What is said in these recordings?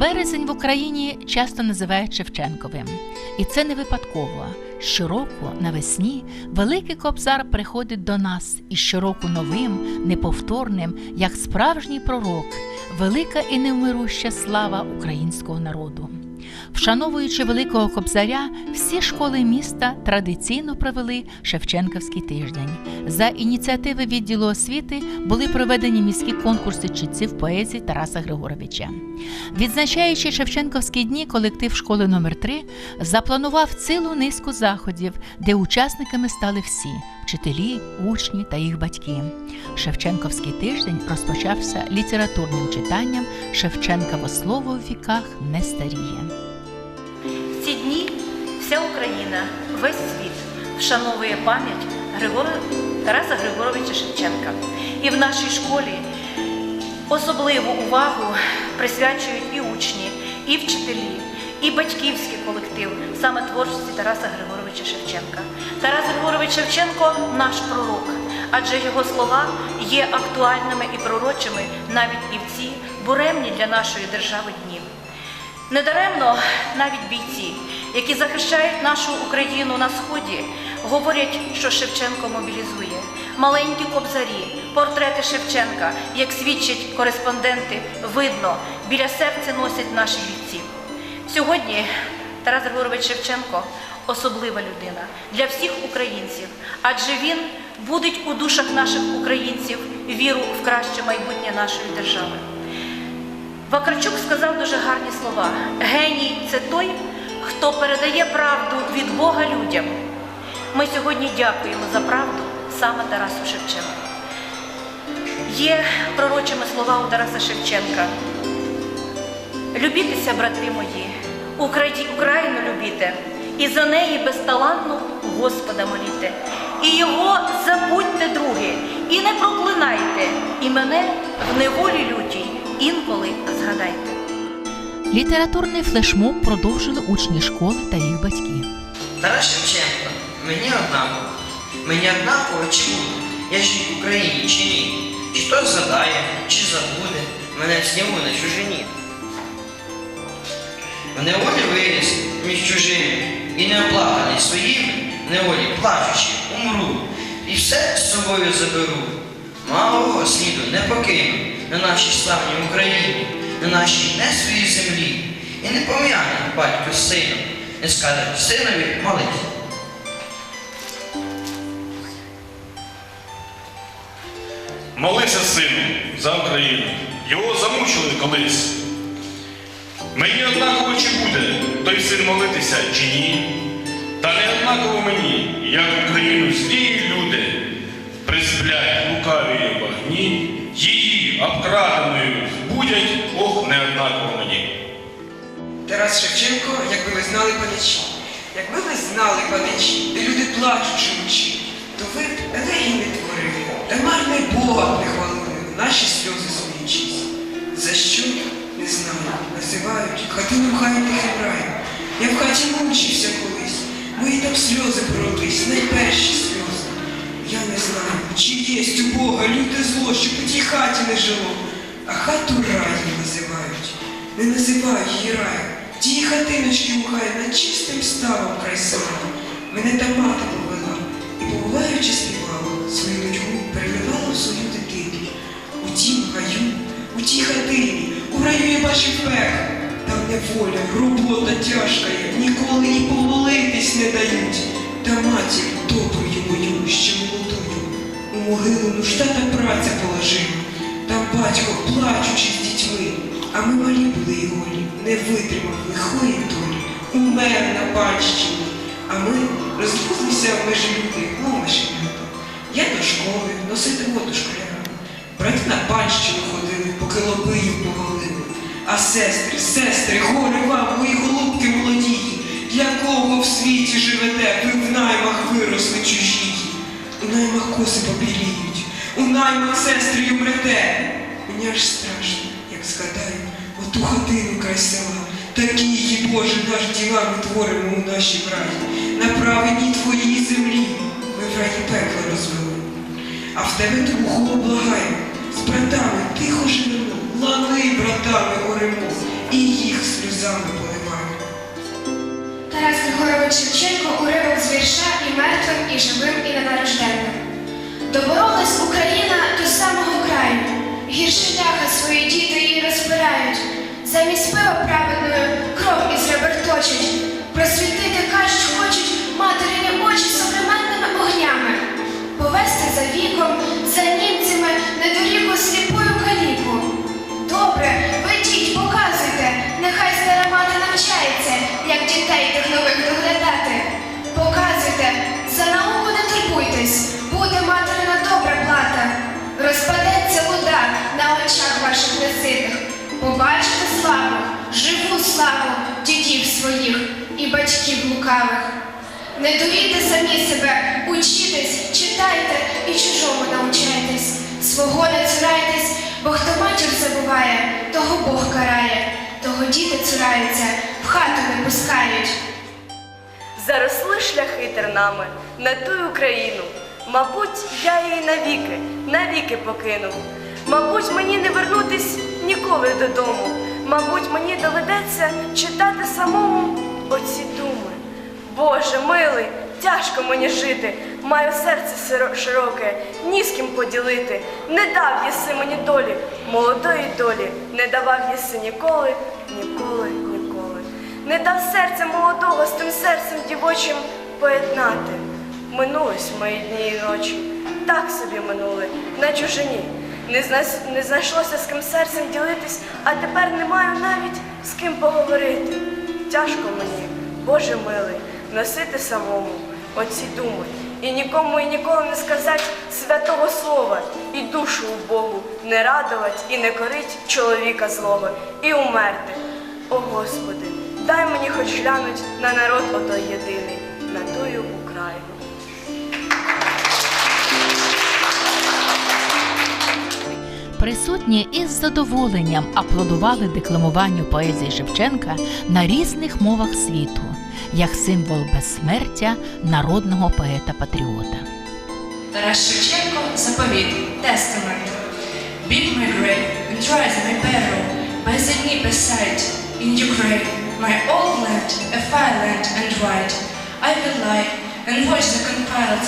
Березень в Україні часто називають Шевченковим, і це не випадково. Щороку навесні Великий Кобзар приходить до нас і щороку новим, неповторним, як справжній пророк, велика і невмируща слава українського народу. Вшановуючи Великого Кобзаря, всі школи міста традиційно провели Шевченківський тиждень. За ініціативи відділу освіти були проведені міські конкурси читців поезії Тараса Григоровича. Відзначаючи Шевченківські дні, колектив школи номер 3 запланував цілу низку заходів, де учасниками стали всі вчителі, учні та їх батьки. Шевченківський тиждень розпочався літературним читанням Шевченково слово у віках не старіє. Україна, весь світ вшановує пам'ять Григора Тараса Григоровича Шевченка. І в нашій школі особливу увагу присвячують і учні, і вчителі, і батьківський колектив саме творчості Тараса Григоровича Шевченка. Тарас Григорович Шевченко наш пророк, адже його слова є актуальними і пророчими навіть і в ці буремні для нашої держави дні. Недаремно навіть бійці, які захищають нашу Україну на сході, говорять, що Шевченко мобілізує. Маленькі кобзарі, портрети Шевченка, як свідчать кореспонденти, видно, біля серця носять наші бійці. Сьогодні Тарас Григорович Шевченко особлива людина для всіх українців, адже він будить у душах наших українців віру в краще майбутнє нашої держави. Вакарчук сказав дуже гарні слова. Геній це той, хто передає правду від Бога людям. Ми сьогодні дякуємо за правду саме Тарасу Шевченку. Є пророчими слова у Тараса Шевченка. Любітеся, брати мої, Україну любіте, і за неї безталанну Господа моліте. І його забудьте, друге, і не проклинайте, і мене в неволі лютій інколи згадайте. Літературний флешмоб продовжили учні школи та їх батьки. Тарас Шевченко, мені однаково. Мені однаково буду. Я ж в Україні чи ні. Чи хтось згадає, чи забуде мене в снігу на чужині. В неволі виріс між чужими і не оплаканий своїми, в неволі плачучи, умру. І все з собою заберу. Малого сліду не покину на нашій славній Україні, на нашій не своїй землі. І не пом'яне батько з сином, не скаже синові молись. Молися, сину, за Україну. Його замучили колись. Мені однаково чи буде той син молитися чи ні. Та не однаково мені, як Україну злі люди присплять лукаві вогні, її обкраденою будять, ох, не однаково мені. Тарас Шевченко, якби ви знали паничі. Якби ви знали паничі, де люди плачуть живучи, то ви б елегії не творили, та марне Бога б не хвалили, наші сльози сміючись. За що? Не знаю. Називають хатину хай тихим раєм. Я в хаті мучився колись, мої там сльози пролились, найперші сльози. Я не знаю, чи єсть у Бога люте зло, щоб у тій хаті не жило, а хату раєм називають. Не називають її раєм. Тії хатиночки у хай над чистим ставом край села. Мене та мати повела, і побуваючи співала, свою нудьгу переливала в свою дитину. У тім гаю, у тій хатині, у раю я бачив пекло. Там неволя, робота тяжка є, ніколи і помолитись не дають. Та матір доброю мою, ще молодою, у могилу нужда та праця положила. Там батько, плачучи з дітьми, а ми малі були і голі, не витримав лихої долі, умер на панщині. А ми розлізлися в межі люди, мов машенята. Я до школи, носити воду школярам. Брати на панщину ходили, поки лобиїв повалили. А сестри, сестри, горе вам, мої голубки молодії, для кого в світі живете, ви в наймах виросли чужі. У наймах коси побіліють, у наймах сестри умрете. Мені аж страшно, як згадаю, оту хатину край села. Такі її, Боже, наш діла ми творимо у нашій краї. На праведній твоїй землі ми в раді пекла розвели. А в тебе другого благаю, з братами тихо живемо, лани братами оремо. і їх сльозами поливаю. Тарас Григорович Шевченко уривок дітей тих доглядати. Показуйте, за науку не турбуйтесь, буде материна добра плата. Розпадеться вода на очах ваших неситих. Побачите славу, живу славу дідів своїх і батьків лукавих. Не дурійте самі себе, учітесь, читайте і чужому научайтесь. Свого не цурайтесь, бо хто матір забуває, того Бог карає, того діти цураються, пускають. Заросли шляхи тернами на ту Україну. Мабуть, я її навіки, навіки покину. Мабуть, мені не вернутись ніколи додому. Мабуть, мені доведеться читати самому оці думи. Боже милий, тяжко мені жити, маю серце широке, ні з ким поділити. Не дав єси мені долі, молодої долі, не давав єси ніколи, ніколи, ніколи. Не дав серця молодого з тим серцем дівочим поєднати. Минулись мої дні і ночі, так собі минули, на чужині. Не, знайс- не знайшлося з ким серцем ділитись, а тепер не маю навіть з ким поговорити. Тяжко мені, Боже милий, носити самому оці думи. І нікому і ніколи не сказати святого слова, і душу у Богу не радувати і не корить чоловіка злого, і умерти. О Господи, дай мені хоч глянуть на народ отой єдиний, на тую Україну. Присутні із задоволенням аплодували декламуванню поезії Шевченка на різних мовах світу, як символ безсмертя народного поета-патріота. Тарас Шевченко заповіт, тестамент. Beat my grave and rise my barrow by the Dnieper side in Ukraine, my old land, a fine land and white. I will lie and watch the compiled,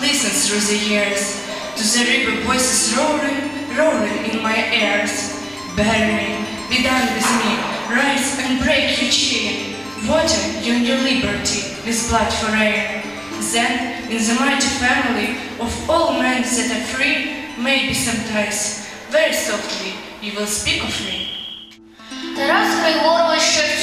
listen through the years to the river voices roaring, roaring in my ears. Bury me, be done with me, rise and break your chain, water your new liberty with blood for rain. Then, in the mighty family of all men that are free, maybe sometimes, very softly, you will speak of me. Тарас Григорович Шевченко,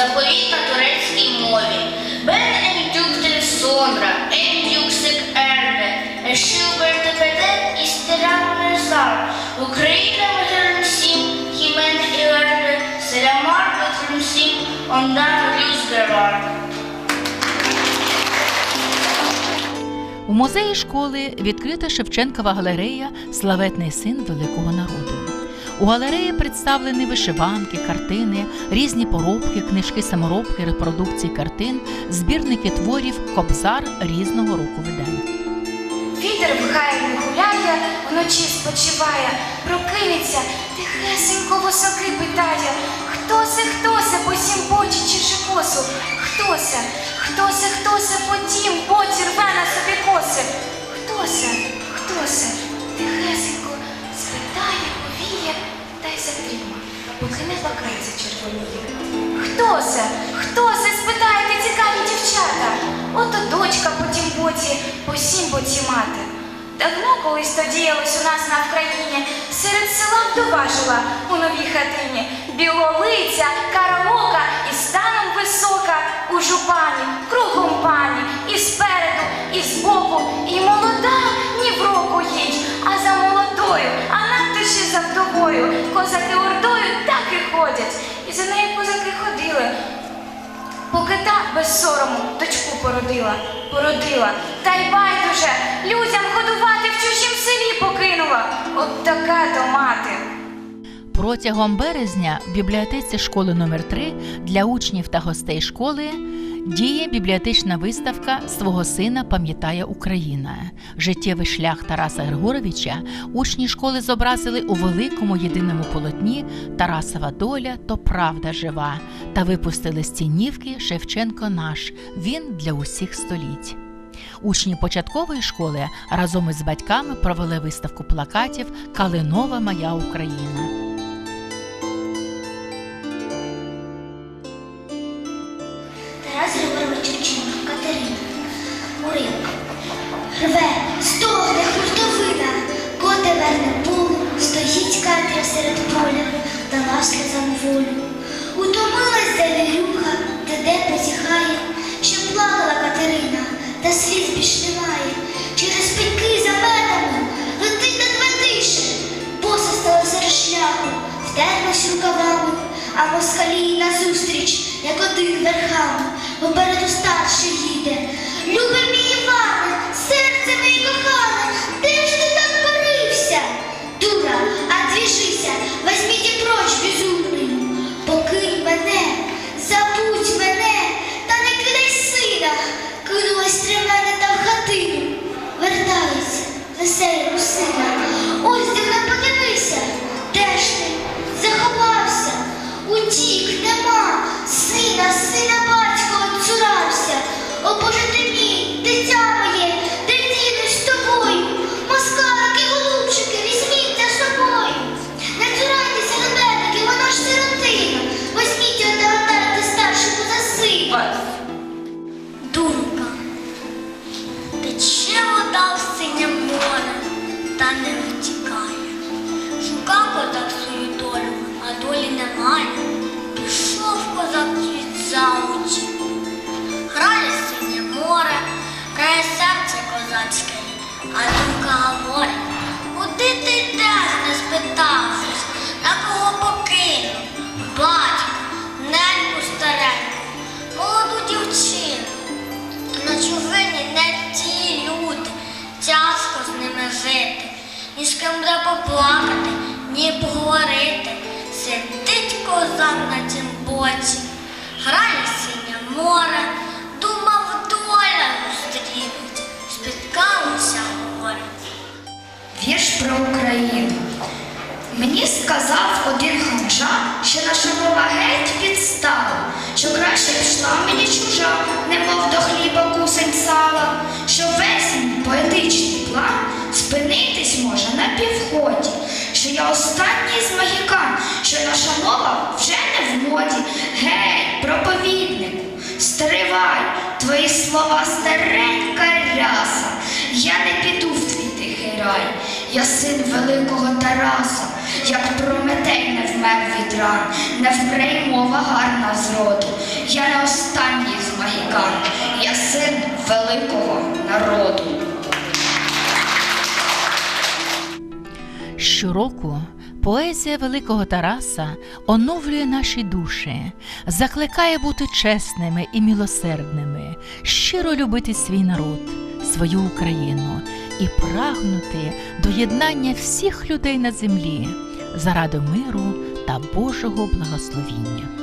заповіт на турецькій мові. Бен ендюктен сондра, ендюксик ербе, ешилберте бедет істерам незар, Україна мгерм сім, хімен і ербе, селямар бетрим сім, ондан люзгерар. У музеї школи відкрита Шевченкова галерея Славетний син великого народу. У галереї представлені вишиванки, картини, різні поробки, книжки саморобки, репродукції картин, збірники творів, кобзар різного року видань. Вітер в гаї не гуляє, вночі спочиває, прокинеться, тихесенько восоки питає. Хто се, хто се, по сім бочі чеше косу? Хто се, хто се, хто се, по тім боці рве на собі коси? Хто се, та й поки не бакається червоніє. Хто се, хто се, спитаєте цікаві дівчата? Ото дочка по тім боці, по сім боці мати. Давно колись то діялось у нас на Вкраїні, серед села вдова жила у новій хатині, білолиця, караока і станом висока у жупані, кругом пані, і спереду, і збоку, і молода ні в року їй, а за молодою, за. Козаки ордою так і ходять, і за нею козаки ходили. Поки та без сорому дочку породила, породила, та й байдуже людям годувати в чужім селі покинула. От така то мати. Протягом березня в бібліотеці школи номер 3 для учнів та гостей школи Діє бібліотечна виставка свого сина пам'ятає Україна. Життєвий шлях Тараса Григоровича учні школи зобразили у великому єдиному полотні Тарасова доля то правда жива та випустили з цінівки Шевченко наш. Він для усіх століть. Учні початкової школи разом із батьками провели виставку плакатів Калинова моя Україна. Шляху, рукавами, а москалі назустріч, як один верхами, попереду старший їде. Любе мій Іване, серце моє кохане, де ж ти так порився? Дура, возьміть і прочь Дурка, тече вода в синє море, та не втікає. Шукав козак свою долю, а долі немає. Пішов козак світ за очі. Грає синє море, грає серце козацьке, а думка говорить, куди ти йдеш, не спитавшись, на кого покинув? Батька, Сидить на тім боці, грає синє море, думав доля зустрінуть, спіткалися горе. Вірш про Україну. Мені сказав один ханжа, що наша мова геть підстала, що краще пішла мені чужа, немов до хліба кусень сала, що весь поетичний план спинитись може на півході, що я останній з магікан, що наша мова вже не. Гей, проповіднику, стривай, твої слова старенька ряса, я не піду в твій тихий рай, я син великого Тараса, як Прометей не вмер від ран, не вмре й мова гарна з роду. Я не останній з магікан, я син великого народу. Щороку поезія великого Тараса оновлює наші душі, закликає бути чесними і милосердними, щиро любити свій народ, свою Україну і прагнути до єднання всіх людей на землі заради миру та Божого благословіння.